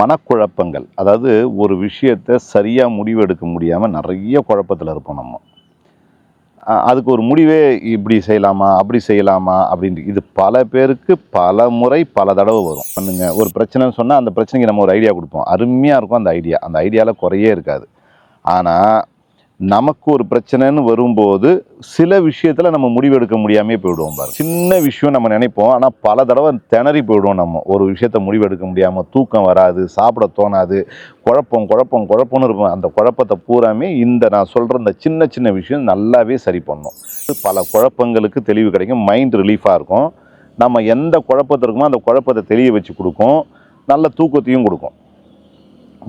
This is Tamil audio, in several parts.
மனக்குழப்பங்கள் அதாவது ஒரு விஷயத்தை சரியாக முடிவெடுக்க முடியாமல் நிறைய குழப்பத்தில் இருப்போம் நம்ம. அதுக்கு ஒரு முடிவே இப்படி செய்யலாமா அப்படி செய்யலாமா அப்படின்ட்டு. இது பல பேருக்கு பல முறை பல தடவை வரும். பண்ணுங்க. ஒரு பிரச்சனைன்னு சொன்னால் அந்த பிரச்சனைக்கு நம்ம ஒரு ஐடியா கொடுப்போம். அருமையாக இருக்கும் அந்த ஐடியா. அந்த ஐடியாவில் குறையே இருக்காது. ஆனால் நமக்கு ஒரு பிரச்சனைன்னு வரும்போது சில விஷயத்தில் நம்ம முடிவெடுக்க முடியாமே போயிடுவோம் பாரு. சின்ன விஷயம் நம்ம நினைப்போம் ஆனால் பல தடவை திணறி போயிடுவோம் நம்ம. ஒரு விஷயத்த முடிவெடுக்க முடியாமல் தூக்கம் வராது சாப்பிட தோணாது குழப்பம் குழப்பம் குழப்பம்னு இருப்போம் அந்த குழப்பத்தை பூராமே இந்த நான் சொல்கிற இந்த சின்ன சின்ன விஷயம் நல்லாவே சரி பண்ணும். பல குழப்பங்களுக்கு தெளிவு கிடைக்கும் மைண்ட் ரிலீஃபாக இருக்கும். நம்ம எந்த குழப்பத்தில் இருக்குமோ அந்த குழப்பத்தை தெளிய வச்சு கொடுக்கும். நல்ல தூக்கத்தையும் கொடுக்கும்.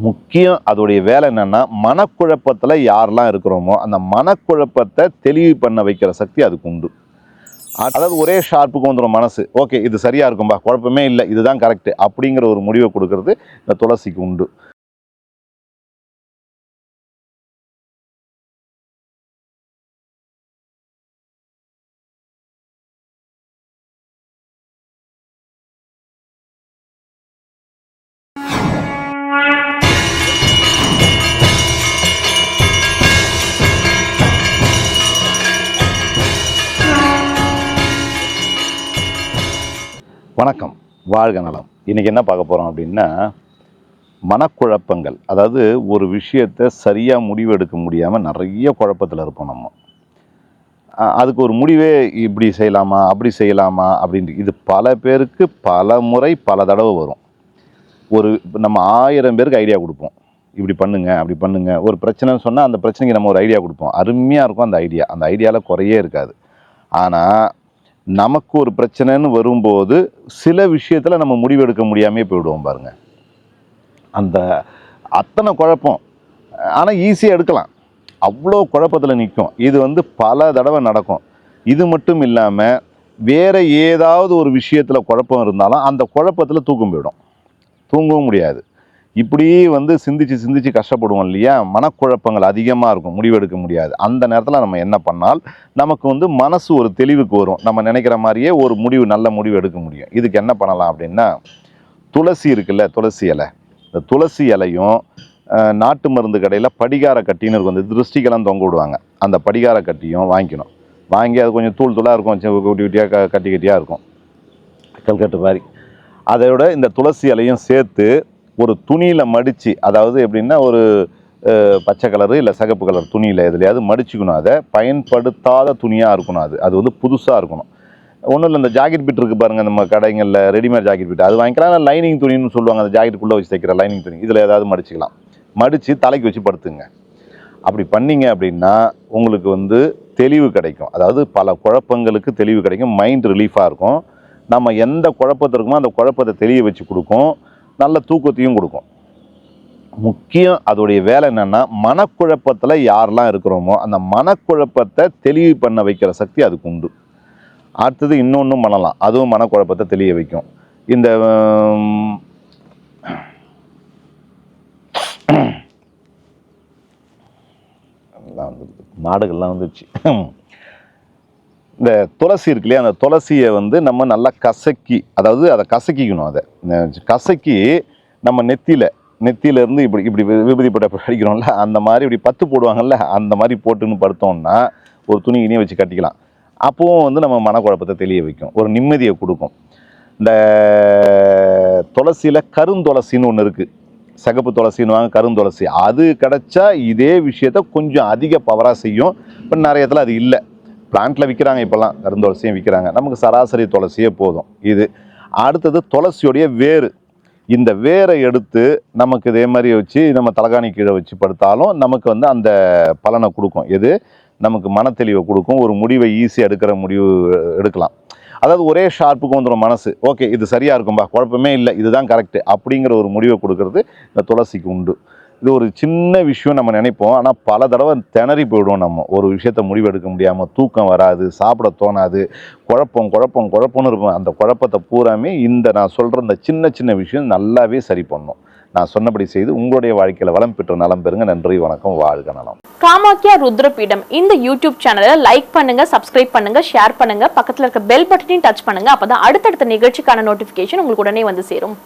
முக்கியம் அதோடைய வேலை என்னென்னா மனக்குழப்பத்தில் யாரெல்லாம் இருக்கிறோமோ அந்த மனக்குழப்பத்தை தெளிவு பண்ண வைக்கிற சக்தி அதுக்கு உண்டு. அதாவது ஒரே ஷார்ப்புக்கு வந்துடும் மனசு. ஓகே இது சரியாக இருக்கும்பா குழப்பமே இல்லை இதுதான் கரெக்டு அப்படிங்கிற ஒரு முடிவை கொடுக்கறது இந்த துளசிக்கு உண்டு. வணக்கம். வாழ்க நலம். இன்றைக்கி என்ன பார்க்க போகிறோம் அப்படின்னா மனக்குழப்பங்கள். அதாவது ஒரு விஷயத்தை சரியாக முடிவெடுக்க முடியாமல் நிறைய குழப்பத்தில் இருப்போம் நம்ம. அதுக்கு ஒரு முடிவே இப்படி செய்யலாமா அப்படி செய்யலாமா அப்படின்ட்டு. இது பல பேருக்கு பல முறை பல தடவை வரும். ஒரு நம்ம ஆயிரம் பேருக்கு ஐடியா கொடுப்போம். இப்படி பண்ணுங்க அப்படி பண்ணுங்க. ஒரு பிரச்சனைன்னு சொன்னால் அந்த பிரச்சனைக்கு நம்ம ஒரு ஐடியா கொடுப்போம். அருமையாக இருக்கும் அந்த ஐடியா அந்த ஐடியாவில் குறையே இருக்காது. ஆனால் நமக்கு ஒரு பிரச்சனைன்னு வரும்போது சில விஷயத்தில் நம்ம முடிவெடுக்க முடியாமே போயிடுவோம் பாருங்க. அந்த அத்தனை குழப்பம். ஆனால் ஈஸியாக எடுக்கலாம். அவ்வளோ குழப்பத்தில் நிற்கும் இது வந்து பல தடவை நடக்கும். இது மட்டும் இல்லாமல் வேறு ஏதாவது ஒரு விஷயத்தில் குழப்பம் இருந்தாலும் அந்த குழப்பத்தில் தூக்கம் போயிடும். தூங்கவும் முடியாது. இப்படி வந்து சிந்திச்சு சிந்திச்சு கஷ்டப்படுவோம் இல்லையா? மனக்குழப்பங்கள் அதிகமாக இருக்கும். முடிவெடுக்க முடியாது. அந்த நேரத்தில் நம்ம என்ன பண்ணால் நமக்கு வந்து மனசு ஒரு தெளிவுக்கு வரும். நம்ம நினைக்கிற மாதிரியே ஒரு முடிவு நல்ல முடிவு எடுக்க முடியும். இதுக்கு என்ன பண்ணலாம் அப்படின்னா துளசி இருக்குல்ல துளசி இலை. இந்த துளசி இலையும் நாட்டு மருந்து கடையில் படிகார கட்டின்னு இருக்கும். இந்த திருஷ்டிக்கெல்லாம் தொங்க விடுவாங்க. அந்த படிகார கட்டியும் வாங்கிக்கணும். வாங்கி அது கொஞ்சம் தூள் தூளாக இருக்கும். குட்டி குட்டியாக க கட்டி கட்டியாக இருக்கும். கல்கட்டு மாதிரி. அதோட இந்த துளசி இலையும் சேர்த்து ஒரு துணியில் மடித்து அதாவது எப்படின்னா ஒரு பச்சை கலரு இல்லை சிகப்பு கலர் துணியில் எதுலையாவது மடிச்சுக்கணும். அதை பயன்படுத்தாத துணியாக இருக்கணும் அது. அது வந்து புதுசாக இருக்கணும். ஒன்றும் இல்லை இந்த ஜாக்கெட் பிட் இருக்குது பாருங்கள் நம்ம கடைங்களில் ரெடிமேட் ஜாக்கெட் பிட் அது வாங்கிக்கலாம். இல்லை லைனிங் துணின்னு சொல்லுவாங்க அந்த ஜாக்கெட்டுக்குள்ளே வச்சு தைக்கிற லைனிங் துணி. இதில் ஏதாவது மடிச்சுக்கலாம். மடித்து தலைக்கு வச்சு படுத்துங்க. அப்படி பண்ணீங்க அப்படின்னா உங்களுக்கு வந்து தெளிவு கிடைக்கும். அதாவது பல குழப்பங்களுக்கு தெளிவு கிடைக்கும். மைண்ட் ரிலீஃபாக இருக்கும். நம்ம எந்த குழப்பத்தில் இருக்குமோ அந்த குழப்பத்தை தெளிய வச்சு கொடுக்கும். நல்ல தூக்கத்தையும் கொடுக்கும். முக்கியம் அதோடைய வேலை என்னென்னா மனக்குழப்பத்தில் யாரெல்லாம் இருக்கிறோமோ அந்த மனக்குழப்பத்தை தெளிவு பண்ண வைக்கிற சக்தி அதுக்கு உண்டு. அடுத்தது இன்னொன்றும் பண்ணலாம். அதுவும் மனக்குழப்பத்தை தெளிய வைக்கும். இந்த நாடுகள்லாம் எல்லாம் மாடுகள்லாம் இந்த துளசி இருக்கு இல்லையா? அந்த துளசியை வந்து நம்ம நல்லா கசக்கி அதாவது அதை கசக்கிக்கணும் அதை. கசக்கி நம்ம நெத்தியில் நெத்தியில இருந்து இப்படி இப்படி விபதி விபூதி போட்ட அடிக்கிறோம்ல அந்த மாதிரி இப்படி பத்து போடுவாங்கல்ல அந்த மாதிரி போட்டுன்னு படுத்தோம்னா ஒரு துணி இனியை வச்சு கட்டிக்கலாம். அப்போவும் வந்து நம்ம மனக்குழப்பத்தை தெளிய வைக்கும். ஒரு நிம்மதியை கொடுக்கும். இந்த துளசியில் கருந்துளசின்னு ஒன்று இருக்குது சகப்பு துளசின்னுவாங்க கருந்துளசி அது கிடச்சா இதே விஷயத்த கொஞ்சம் அதிக பவராக செய்யும். இப்போ நிறைய இடத்துல அது இல்லை. பிளான்ட்டில் விற்கிறாங்க இப்போல்லாம் கருந்துளசியும் விற்கிறாங்க நமக்கு சராசரி துளசியே போதும். இது அடுத்தது துளசியோடைய வேர். இந்த வேரை எடுத்து நமக்கு இதே மாதிரி வச்சு நம்ம தலைகாணி கீழே வச்சு படுத்தாலும் நமக்கு வந்து அந்த பலனை கொடுக்கும். எது? நமக்கு மனத்தெளிவை கொடுக்கும். ஒரு முடிவை ஈஸியாக எடுக்கிற முடிவு எடுக்கலாம். அதாவது ஒரே ஷார்ப்புக்கு வந்துடும் மனசு. ஓகே இது சரியாக இருக்கும்பா. குழப்பமே இல்லை. இதுதான் கரெக்டு அப்படிங்கிற ஒரு முடிவை கொடுக்கறது இந்த துளசிக்கு உண்டு. இது ஒரு சின்ன விஷயம் நம்ம நினைப்போம். ஆனால் பல தடவை திணறி போயிடுவோம் நம்ம. ஒரு விஷயத்த முடிவெடுக்க முடியாமல் தூக்கம் வராது சாப்பிட தோணாது குழப்பம் குழப்பம் குழப்பம்னு இருக்கும். அந்த குழப்பத்தை பூராமே இந்த நான் சொல்கிற இந்த சின்ன சின்ன விஷயம் நல்லாவே சரி பண்ணும். நான் சொன்னபடி செய்து உங்களுடைய வாழ்க்கையில் வளம் பெற்று நலம் பெறுங்க. நன்றி வணக்கம் வாழ்க நலம். காமாக்கியா ருத்ரபீடம். இந்த யூடியூப் சேனலை லைக் பண்ணுங்க சப்ஸ்கிரைப் பண்ணுங்க ஷேர் பண்ணுங்க. பக்கத்துல இருக்க பெல் பட்டனையும் டச் பண்ணுங்க. அப்பதான் அடுத்தடுத்த நிகழ்ச்சிக்கான நோட்டிபிகேஷன் உங்களுக்கு உடனே வந்து சேரும்.